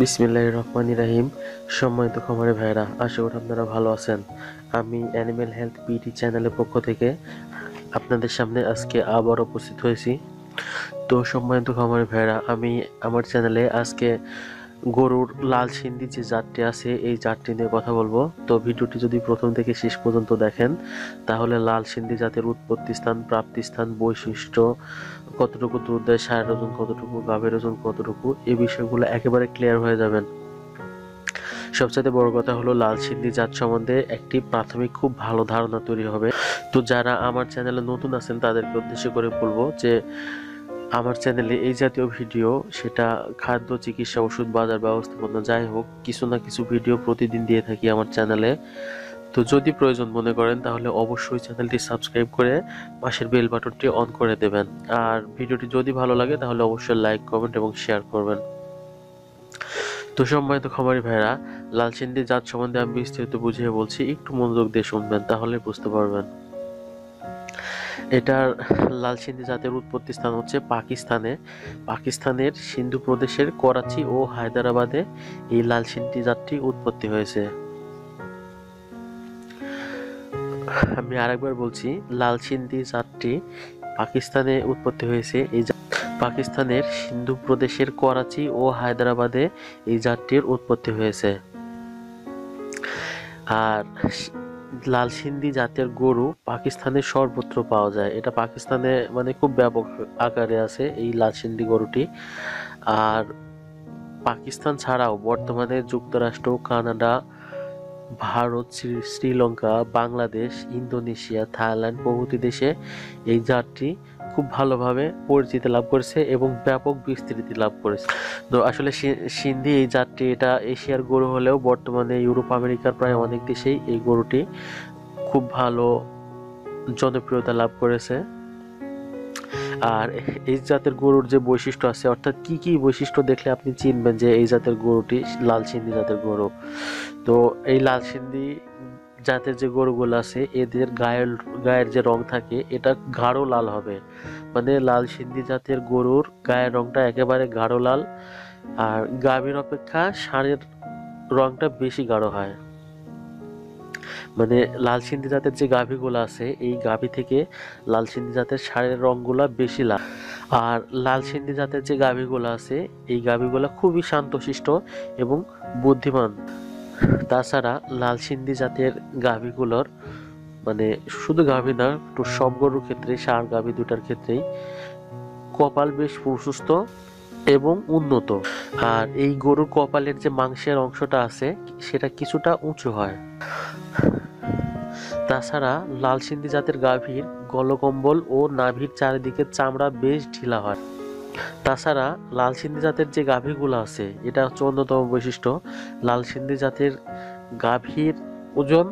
বিসমিল্লাহ রহমান ইরাহিম সম্মানিত খামারে ভাইরা আশা করি আপনারা ভালো আছেন। আমি অ্যানিমেল হেলথ পিটি চ্যানেলের পক্ষ থেকে আপনাদের সামনে আজকে আবার উপস্থিত হয়েছি। তো সম্মানিত খামারে ভাইরা আমি আমার চ্যানেলে আজকে গরুর লাল সিন্ধি যে জাতটি আছে, এই জাতটি নিয়ে কথা বলব। তো ভিডিওটি যদি প্রথম থেকে শেষ পর্যন্ত দেখেন, তাহলে লাল সিন্ধি জাতের উৎপত্তি স্থান, প্রাপ্তি স্থান, বৈশিষ্ট্য, কতটুকু দুধ দেয়, সারের ওজন কতটুকু, গাভীর ওজন কতটুকু এই বিষয়গুলো একেবারে ক্লিয়ার হয়ে যাবেন। সবচেয়ে বড় কথা হলো, লাল সিন্ধি জাত সম্বন্ধে একটি প্রাথমিক খুব ভালো ধারণা তৈরি হবে। তো যারা আমার চ্যানেলে নতুন আছেন, তাদেরকে উদ্দেশ্য করে বলব যে আমার চ্যানেলে এই জাতীয় ভিডিও সেটা খাদ্য, চিকিৎসা, ওষুধ, বাজার ব্যবস্থাপনা, যাই হোক, কিছু না কিছু ভিডিও প্রতিদিন দিয়ে থাকি আমার চ্যানেলে তো যদি প্রয়োজন মনে করেন, তাহলে অবশ্যই চ্যানেলটি সাবস্ক্রাইব করে পাশের বেল বাটনটি অন করে দেবেন। আর ভিডিওটি যদি ভালো লাগে, তাহলে অবশ্যই লাইক কমেন্ট এবং শেয়ার করবেন। তো সম্মানিত খামারি ভাইরা লাল সিন্ধি জাত সম্বন্ধে আমি বিস্তারিত বুঝিয়ে বলছি, একটু মনোযোগ দিয়ে শুনবেন তাহলে বুঝতে পারবেন। এটার লাল সিন্ধি জাতের উৎপত্তি স্থান হচ্ছে পাকিস্তানে। পাকিস্তানের সিন্ধু প্রদেশের করাচি ও হায়দ্রাবাদে এই লাল সিন্ধি জাতটি উৎপত্তি হয়েছে। আমি আরেকবার বলছি লাল সিন্ধি জাতটি পাকিস্তানে উৎপত্তি হয়েছে। এই পাকিস্তানের সিন্ধু প্রদেশের করাচি ও হায়দ্রাবাদে এই জাতটির উৎপত্তি হয়েছে। আর লাল সিন্ধি জাতের গরু পাকিস্তানে সর্বত্র পাওয়া যায়। এটা পাকিস্তানে মানে খুব ব্যাপক আকারে আছে এই লাল সিন্ধি গরুটি। আর পাকিস্তান ছাড়াও বর্তমানে যুক্তরাষ্ট্র, Canada, Bharat, Sri- Sri Lanka, Bangladesh, Indonesia, Thailand প্রভৃতি দেশে এই জাতটি খুব ভালোভাবে পরিচিতি লাভ করেছে এবং ব্যাপক বিস্তৃতি লাভ করেছে। তো আসলে সিন্ধি এই জাতটি এটা এশিয়ার গরু হলেও বর্তমানে ইউরোপ, আমেরিকার প্রায় অনেক দেশেই এই গরুটি খুব ভালো জনপ্রিয়তা লাভ করেছে। আর এই জাতের গরুর যে বৈশিষ্ট্য আছে, অর্থাৎ কি কি বৈশিষ্ট্য দেখলে আপনি চিনবেন যে এই জাতের গরুটি লাল সিন্ধি জাতের গরু? তো এই লাল সিন্ধি জাতের যে গরুগুলো আছে, এদের গায়ের গায়ের যে রং থাকে, এটা গাঢ় লাল হবে। মানে লাল সিন্ধি জাতের গরুর গায়ের রংটা একেবারে গাঢ় লাল। আর গাভীর অপেক্ষা ষাঁড়ের রংটা বেশি গাঢ় হয়। মানে লাল সিন্ধি জাতের যে গাভীগুলো আছে, এই গাভী থেকে লাল সিন্ধি জাতের ষাঁড়ের রংগুলা বেশি লাল। আর লাল সিন্ধি জাতের যে গাভীগুলো আছে, এই গাভীগুলো খুবই শান্তশিষ্ট এবং বুদ্ধিমান। তাছাড়া লাল সিন্ধি জাতের গাভীগুলোর মানে শুধু গাভী না তো সব গরুর ক্ষেত্রে ষাঁড় গাভী দুটার ক্ষেত্রেই কপাল বেশ প্রশস্ত এবং উন্নত। আর এই গরুর কপালের যে মাংসের অংশটা আছে, সেটা কিছুটা উঁচু হয়। তাছাড়া লাল সিন্ধি জাতের গাভীর গলকম্বল ও নাভির চারিদিকে চামড়া বেশ ঢিলা হয়। তাছাড়া লাল সিন্ধি জাতের যে গাভীগুলো আছে, এটা হচ্ছে অন্যতম বৈশিষ্ট্য। লাল সিন্ধি জাতের গাভীর ওজন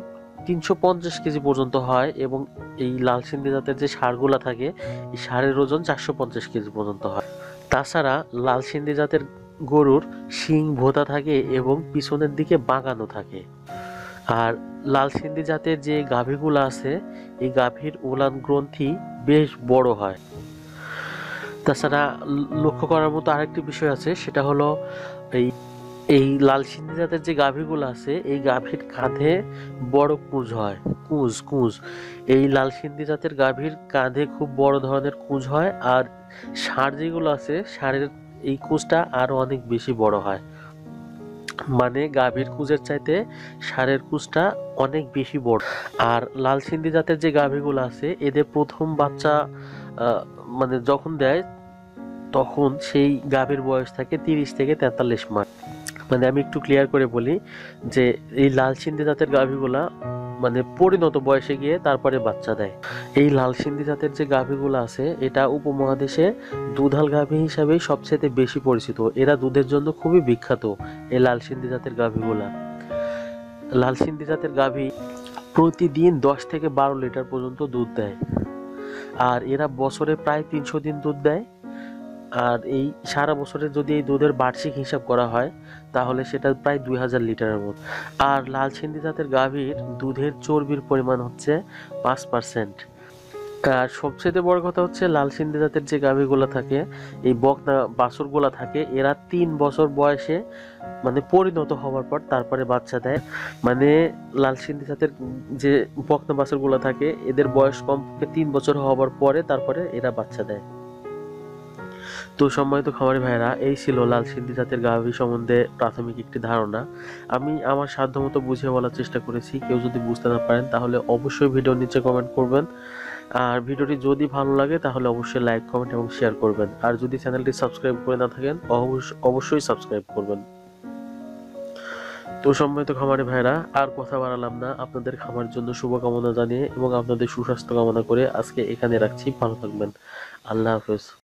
তিনশো পঞ্চাশ কেজি পর্যন্ত হয় এবং এই লাল সিন্ধি জাতের যে ষাঁড়গুলা থাকে, এই সারের ওজন চারশো পঞ্চাশ কেজি পর্যন্ত হয়। তাছাড়া লাল সিন্ধি জাতের গরুর শিং ভোতা থাকে এবং পিছনের দিকে বাঁকানো থাকে। আর লাল সিন্ধি জাতের যে গাভীগুলো আছে, এই গাভীর উলান গ্রন্থি বেশ বড় হয়। তাছাড়া লক্ষ্য করার মতো আরেকটি বিষয় আছে, সেটা হলো এই এই লাল সিন্ধি জাতের যে গাভীগুলো আছে, এই গাভীর কাঁধে বড় কুঁজ হয়, কুঁজ কুঁজ। এই লাল সিন্ধি জাতের গাভীর কাঁধে খুব বড় ধরনের কুঁজ হয়, আর ষাঁড় যেগুলো আছে, ষাঁড়ের এই কুঁজটা আরও অনেক বেশি বড় হয়। মানে গাভীর কুঁজের চাইতে ষাঁড়ের কুঁজটা অনেক বেশি বড়। আর লাল সিন্ধি জাতের যে গাভীগুলো আছে, এদের প্রথম বাচ্চা মানে যখন দেয় তখন সেই গাভীর বয়স থাকে তিরিশ থেকে তেতাল্লিশ মাস। মানে আমি একটু ক্লিয়ার করে বলি যে এই লাল সিন্ধি জাতের গাভীগুলা মানে পরিণত বয়সে গিয়ে তারপরে বাচ্চা দেয়। এই লাল সিন্ধি জাতের যে গাভীগুলো আছে, এটা উপমহাদেশে দুধাল গাভী হিসাবেই সবচেয়ে বেশি পরিচিত। এরা দুধের জন্য খুবই বিখ্যাত এই লাল সিন্ধি জাতের গাভীগুলা। লাল সিন্ধি জাতের গাভী প্রতিদিন দশ থেকে বারো লিটার পর্যন্ত দুধ দেয়। আর এরা বছরে প্রায় তিনশো দিন দুধ দেয়। আর এই সারা বছরে যদি এই দুধের বার্ষিক হিসাব করা হয়, তাহলে সেটা প্রায় দুই হাজার লিটারের মতো। আর লাল সিন্ধি জাতের গাভীর দুধের চর্বির পরিমাণ হচ্ছে পাঁচ পার্সেন্ট আর সবচেয়ে বড় কথা হচ্ছে লাল সিন্ধি জাতের যে গাভীগুলো থাকে, এই বকনা বাছুরগুলো থাকে, এরা তিন বছর বয়সে মানে পরিণত হওয়ার পর তারপরে বাচ্চা দেয়। মানে লাল সিন্ধি জাতের যে বকনা বাছুরগুলো থাকে, এদের বয়স কমপক্ষে তিন বছর হওয়ার পরে তারপরে এরা বাচ্চা দেয়। তো সম্মানিত খামারি ভাইরা এই ছিল লাল সিন্ধি জাতের গাভী সম্বন্ধে প্রাথমিক একটি ধারণা। আমি আমার সাধ্যমতো বুঝিয়ে বলার চেষ্টা করেছি, কেউ যদি বুঝতে না পারেন তাহলে অবশ্যই ভিডিও নিচে কমেন্ট করবেন। আর ভিডিওটি যদি ভালো লাগে তাহলে অবশ্যই লাইক, কমেন্ট এবং শেয়ার করবেন। আর যদি চ্যানেলটি সাবস্ক্রাইব করে না থাকেন অবশ্য- অবশ্যই সাবস্ক্রাইব করবেন। তো সম্মানিত খামারি ভাইরা আর কথা বাড়ালাম না। আপনাদের খামার জন্য শুভকামনা জানিয়ে এবং আপনাদের সুস্বাস্থ্য কামনা করে আজকে এখানে রাখছি। ভালো থাকবেন। আল্লাহ হাফেজ।